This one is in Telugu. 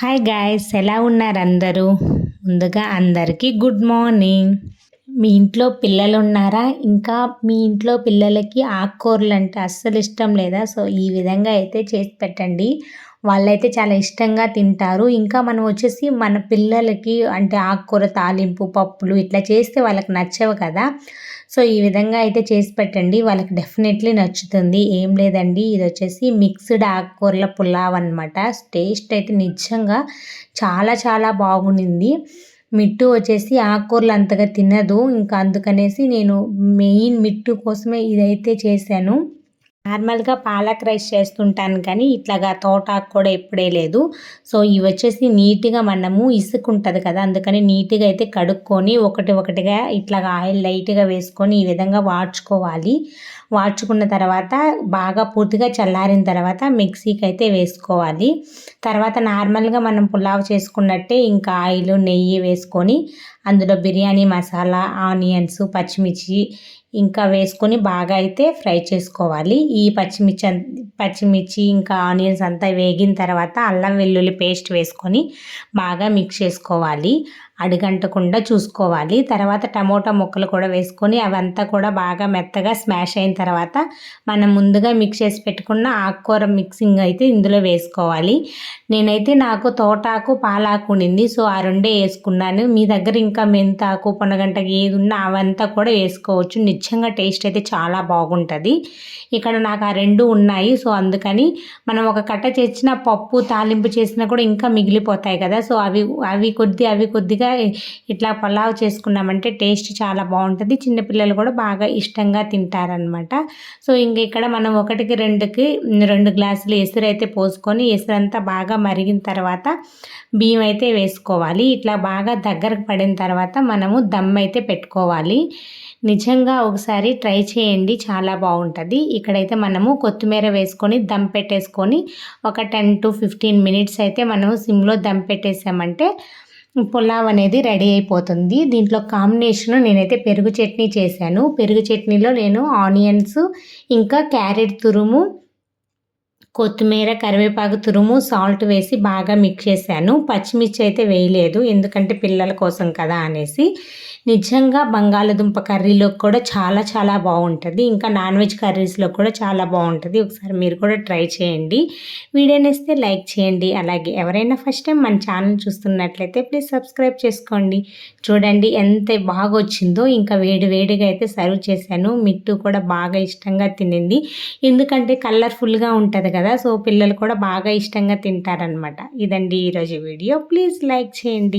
హాయ్ గాయస్ ఎలా ఉన్నారు అందరూ? ముందుగా అందరికీ గుడ్ మార్నింగ్ మీ ఇంట్లో పిల్లలు ఉన్నారా ఇంకా మీ ఇంట్లో పిల్లలకి ఆకుకూరలు అంటే అస్సలు ఇష్టం లేదా? సో ఈ విధంగా అయితే చేసి పెట్టండి. వాళ్ళైతే చాలా ఇష్టంగా తింటారు. ఇంకా మనం వచ్చేసి మన పిల్లలకి అంటే ఆకుకూర తాలింపు పప్పులు ఇట్లా చేస్తే వాళ్ళకి నచ్చవు కదా? సో ఈ విధంగా అయితే చేసి పెట్టండి. వాళ్ళకి డెఫినెట్లీ నచ్చుతుంది. ఏం లేదండి. ఇది వచ్చేసి మిక్స్డ్ ఆకుకూరల పులావ్ అనమాట టేస్ట్ అయితే నిజంగా చాలా చాలా బాగుండింది. మిట్టు వచ్చేసి ఆకుకూరలు అంతగా తినదు. ఇంకా అందుకనేసి నేను మెయిన్ మిట్టు కోసమే ఇదైతే చేశాను. నార్మల్గా పాలక్ రైస్ చేస్తుంటాను కానీ ఇట్లాగా తోటాకు కూడా ఎప్పుడే లేదు. సో ఇవి వచ్చేసి నీట్గా మనము ఇసుక ఉంటుంది కదా అందుకని నీట్గా అయితే కడుక్కొని ఒకటి ఒకటిగా ఇట్లాగా ఆయిల్ లైట్గా వేసుకొని ఈ విధంగా వాడ్చుకోవాలి. వాడ్చుకున్న తర్వాత బాగా పూర్తిగా చల్లారిన తర్వాత మిక్సీకి అయితే వేసుకోవాలి. తర్వాత నార్మల్గా మనం పులావ్ చేసుకున్నట్టే ఇంకా ఆయిల్ నెయ్యి వేసుకొని అందులో బిర్యానీ మసాలా ఆనియన్స్ పచ్చిమిర్చి ఇంకా వేసుకొని బాగా అయితే ఫ్రై చేసుకోవాలి. ఈ పచ్చిమిర్చి పచ్చిమిర్చి ఇంకా ఆనియన్స్ అంతా వేగిన తర్వాత అల్లం వెల్లుల్లి పేస్ట్ వేసుకొని బాగా మిక్స్ చేసుకోవాలి. అడిగంటకుండా చూసుకోవాలి. తర్వాత టమోటా ముక్కలు కూడా వేసుకొని అవంతా కూడా బాగా మెత్తగా స్మాష్ అయిన తర్వాత మనం ముందుగా మిక్స్ చేసి పెట్టుకున్న ఆకుకూర మిక్సింగ్ అయితే ఇందులో వేసుకోవాలి. నేనైతే నాకు తోటాకు పాలాకు ఉండింది సో ఆ రెండే వేసుకున్నాను. మీ దగ్గర ఇంకా మెంతాకు పొనగంట ఏది ఉన్నా అవంతా కూడా వేసుకోవచ్చు. నిజంగా టేస్ట్ అయితే చాలా బాగుంటుంది. ఇక్కడ నాకు ఆ రెండు ఉన్నాయి సో అందుకని మనం ఒక కట్ట చేసిన పప్పు తాలింపు చేసినా కూడా ఇంకా మిగిలిపోతాయి కదా. సో అవి అవి కొద్ది అవి కొద్దిగా ఇట్లా పలావ్ చేసుకున్నామంటే టేస్ట్ చాలా బాగుంటుంది. చిన్నపిల్లలు కూడా బాగా ఇష్టంగా తింటారనమాట సో ఇంక ఇక్కడ మనం ఒకటికి రెండుకి రెండు గ్లాసులు ఎసురు అయితే పోసుకొని ఎసురంతా బాగా మరిగిన తర్వాత బియ్యం అయితే వేసుకోవాలి. ఇట్లా బాగా దగ్గరకు పడిన తర్వాత మనము దమ్ అయితే పెట్టుకోవాలి. నిజంగా ఒకసారి ట్రై చేయండి చాలా బాగుంటుంది. ఇక్కడైతే మనము కొత్తిమీర వేసుకొని దమ్ పెట్టేసుకొని ఒక టెన్ టు ఫిఫ్టీన్ మినిట్స్ అయితే మనము సిమ్లో దమ్ పెట్టేసామంటే పులావ్ అనేది రెడీ అయిపోతుంది. దీంట్లో కాంబినేషన్ నేనైతే పెరుగు చట్నీ చేశాను. పెరుగు చట్నీలో నేను ఆనియన్స్ ఇంకా క్యారెట్ తురుము కొత్తిమీర కరివేపాకు తురుము సాల్ట్ వేసి బాగా మిక్స్ చేశాను. పచ్చిమిర్చి అయితే వేయలేదు ఎందుకంటే పిల్లల కోసం కదా అనేసి. నిజంగా బంగాళదుంప కర్రీలో కూడా చాలా చాలా బాగుంటుంది. ఇంకా నాన్ వెజ్ కర్రీస్లో కూడా చాలా బాగుంటుంది. ఒకసారి మీరు కూడా ట్రై చేయండి. వీడియోని ఇస్తే లైక్ చేయండి. అలాగే ఎవరైనా ఫస్ట్ టైం మన ఛానల్ చూస్తున్నట్లయితే ప్లీజ్ సబ్స్క్రైబ్ చేసుకోండి. చూడండి ఎంత బాగా వచ్చిందో. ఇంకా వేడి వేడిగా అయితే సర్వ్ చేశాను. మిట్టు కూడా బాగా ఇష్టంగా తినింది. ఎందుకంటే కలర్ఫుల్గా ఉంటుంది కదా. కదా? సో పిల్లలు కూడా బాగా ఇష్టంగా తింటారనమాట ఇదండి ఈరోజు వీడియో. ప్లీజ్ లైక్ చేయండి.